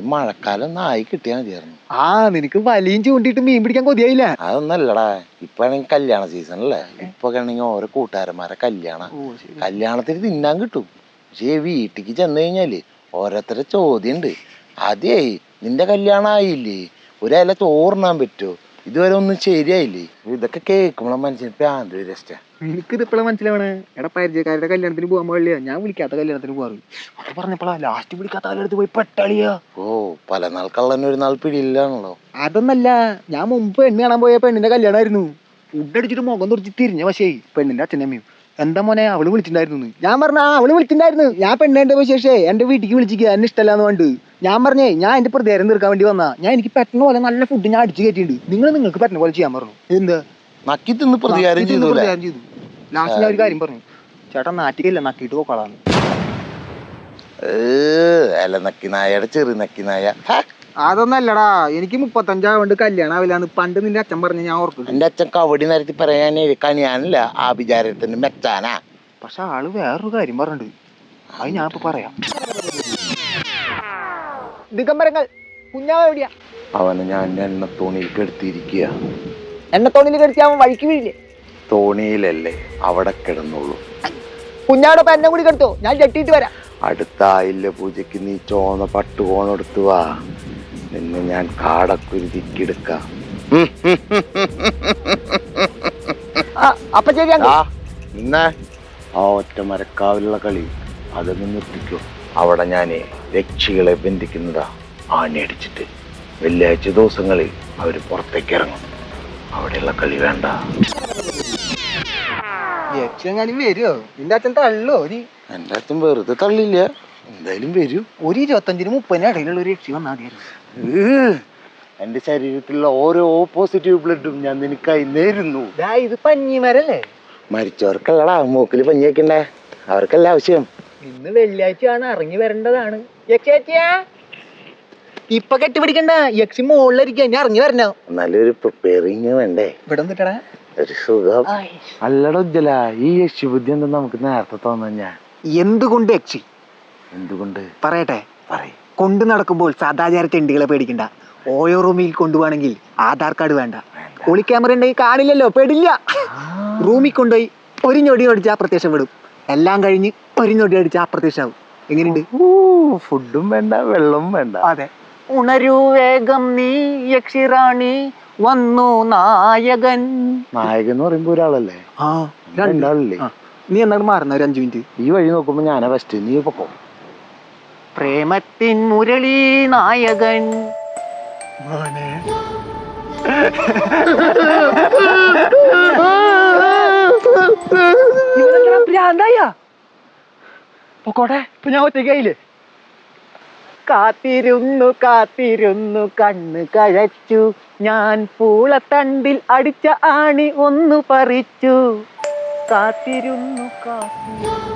ഈ മഴക്കാലം ഒന്ന് ആയി കിട്ടിയാൽ മതിയായിരുന്നു. ആ നിനക്ക് വലിയും ചൂണ്ടിട്ട് മീൻ പിടിക്കാൻ കൊതിയായില്ല? അതൊന്നല്ലടാ. ഇപ്പൊ ആണെങ്കിൽ കല്യാണ സീസൺ അല്ലേ? ഇപ്പൊ ആണെങ്കിൽ ഓരോ കൂട്ടുകാരന്മാരെ കല്യാണ. കല്യാണത്തിന് തിന്നാൻ കിട്ടും. പക്ഷേ വീട്ടിക്ക് ചെന്ന് കഴിഞ്ഞാൽ ഓരോരുത്തരുടെ ചോദ്യം ഉണ്ട് അതേ നിന്റെ കല്യാണം ആയില്ലേ? ഒരു ഇല ചോറിനാൻ പറ്റുമോ ഇതുവരെ ഒന്നും ശരിയായില്ലേ? ഇതൊക്കെ കേൾക്കുമ്പോൾ മനസ്സിന് പ്രാന്ത് രസ്റ്റ എനിക്ക് ഇത് ഇപ്പോഴാണ് മനസ്സിലാവണേ. എടാ പരിചയക്കാരുടെ കല്യാണത്തിന് പോകാൻ പാടില്ല. ഞാൻ വിളിക്കാത്ത കല്യാണത്തിന് പോകാറ് അത് പറഞ്ഞപ്പോഴാ ലാസ്റ്റ് വിളിക്കാത്ത കല്യാണത്തിൽ പോയി പെട്ടളിയാ. ഓ പല നാൾ കള്ളന് ഒരു നാൾ പിടിയില്ലാണല്ലോ. അതൊന്നല്ല ഞാൻ മുമ്പ് പെണ്ണ് കാണാൻ പോയ പെണ്ണിന്റെ കല്യാണമായിരുന്നു ഫുഡ് അടിച്ചിട്ട് മുഖം തുറച്ച് തിരിഞ്ഞ പക്ഷേ പെണ്ണിന്റെ അച്ഛനമ്മയും. എന്താ മോനെ അവൾ വിളിച്ചിട്ടുണ്ടായിരുന്നു ഞാൻ പറഞ്ഞ ആ അവൾ വിളിച്ചിട്ടുണ്ടായിരുന്നു. ഞാൻ പെണ്ണിന്റെ വിശേഷേ എന്റെ വീട്ടിക്ക് വിളിച്ചിക്ക് എന്നെ ഇഷ്ടമല്ലാന്ന് വേണ്ട ഞാൻ പറഞ്ഞേ ഞാൻ എന്റെ പ്രതികാരം തീർക്കാൻ വേണ്ടി വന്നാ. ഞാൻ എനിക്ക് പറ്റുന്ന പോലെ നല്ല ഫുഡ് ഞാൻ അടിച്ചു കയറ്റിയിട്ടുണ്ട്. നിങ്ങൾ നിങ്ങൾക്ക് പറ്റുന്ന പോലെ ചെയ്യാൻ പറഞ്ഞു. എന്താ? നക്കി തിന്ന് പ്രതികാരം ചെയ്തു ലാസ്റ്റ് ഞാൻ ഒരു കാര്യം പറഞ്ഞു. ചേട്ടാ നാട്ടിലല്ല നക്കിയിട്ട് പോക്കളാന്ന്. അല്ല നക്കി നായയുടെ ചെറു നക്കി നായ. അതൊന്നല്ലടാ എനിക്ക് മുപ്പത്തഞ്ചാവണ്ട് കല്യാണം ആവില്ലാന്ന് പണ്ട് നിന്റെ അച്ഛൻ പറഞ്ഞ ഞാൻ ഓർക്കും. എന്റെ അച്ഛൻ കവടി നിരത്തി പറയാനേ കണിയാനല്ല ആ വിചാരത്തിന് മെച്ചാനാ. പക്ഷെ ആൾ വേറൊരു കാര്യം പറഞ്ഞിട്ടുണ്ട്. അത് ഞാൻ ഇപ്പൊ പറയാം. ദിഗംബരങ്ങൾ കുഞ്ഞാവ എവിടെയാ? അവനെ ഞാൻ എണ്ണത്തോണിയിൽ കെടുത്തിയിരിക്കുക കെടുത്തിരിക്കുക കെടുത്തി അവൻ വഴിക്ക് വീഴില്ലേ? തോണിയിലല്ലേ അവിടെ കിടന്നുള്ളൂ കുഞ്ഞാടോ എന്നെ കൂടി കെടുത്തോ ഞാൻ ചെട്ടിയിട്ട് വരാം. അടുത്തായില്ല പൂജയ്ക്ക് നീ ചോന്ന പട്ടുകോണെടുത്തു വാ നിന്നെ ഞാൻ കാടക്കുരുതിക്കെടുക്കാം അപ്പൊ ശരി ആ ഒറ്റ മരക്കാവിലുള്ള കളി അത് നിർത്തിക്കോ അവിടെ ഞാൻ രക്ഷികളെ ബന്ധിക്കുന്നതാ ആണി അടിച്ചിട്ട്. വെള്ളിയാഴ്ച ദിവസങ്ങളിൽ അവർ പുറത്തേക്ക് ഇറങ്ങും. അവിടെയുള്ള കളി വേണ്ട. യക്ഷങ്ങാനും വരുമോ നിന്റെ അച്ഛൻ തള്ളോ നീ എന്റെ അച്ഛൻ വെറുതെ തള്ളില്ല. എന്തായാലും വരൂ. ഒരു ഇരുപത്തഞ്ചിന് മുപ്പതിന് ഇടയിലുള്ള ഒരു യക്ഷി വന്നാൽ മതിയായിരുന്നു. എന്റെ ശരീരത്തിലുള്ള ഓരോ പോസിറ്റീവ് ബ്ലഡും ഞാൻ നിനക്കായി നേരുന്നു. ഇത് പഞ്ഞിമരല്ലേ? മരിച്ചവർക്കല്ലടാ മൂക്കിൽ പഞ്ഞി വെക്കണ്ടേ അവർക്കല്ല ആവശ്യം. ഇന്ന് വെള്ളിയാഴ്ചയാണ് ഇറങ്ങി വരേണ്ടതാണ്. ഇപ്പൊ കെട്ടിപ്പിടിക്കണ്ട. യക്ഷി മുകളിലിരിക്കുക ഞാൻ ഇറങ്ങി വരണോ. നല്ലൊരു പ്രിപ്പയറിങ് വേണ്ടേ. ഇവിടെ ഒരു സുഖം. അല്ലട ഉജ്ജല ഈ യക്ഷിബുദ്ധി എന്താ നമുക്ക് നേരത്തെ തോന്നാ എന്തുകൊണ്ട് യക്ഷി? എന്തുകൊണ്ട്? പറയട്ടെ. പറയും. കൊണ്ടു നടക്കുമ്പോൾ സദാചാര ചെണ്ടികളെ പേടിക്കണ്ട. ഓയോ റൂമിൽ കൊണ്ടുപോകണമെങ്കിൽ ആധാർ കാർഡ് വേണ്ട. ഒളി ക്യാമറ ഉണ്ടെങ്കിൽ കാണില്ലല്ലോ പേടില്ല. റൂമിൽ കൊണ്ടുപോയി ഒരു ഞൊടി അടിച്ചാൽ വിടും. എല്ലാം കഴിഞ്ഞ് ഒരു ഞൊടി അടിച്ചാൽ അപ്രത്യക്ഷമാവും എങ്ങനെയുണ്ട്? ഫുഡും വേണ്ട വെള്ളവും വേണ്ട. അതെ. ഉണരൂ വേഗം നീ യക്ഷിറാണി. വന്നു നായകൻ. നായകൻ എന്ന് പറയുമ്പോ ഒരാളല്ലേ? ആ രണ്ട് നീ എന്നാണ് മാറുന്ന ഒരു അഞ്ചു മിനിറ്റ്? ഈ വഴി നോക്കുമ്പോ ഞാനാ ഫസ്റ്റ് നീ പൊക്കോ പ്രേമത്തിൻ മുരളി നായകൻ. പൊക്കോട്ടെ. ഇപ്പൊ ഞാൻ ഒറ്റയ്ക്കായില്ലേ? കാത്തിരുന്നു കാത്തിരുന്നു കണ്ണ് കഴച്ചു. ഞാൻ പൂളത്തണ്ടിൽ അടിച്ച ആണി ഒന്നു പറിച്ചു. കാത്തിരുന്നു കാത്തിരുന്നു.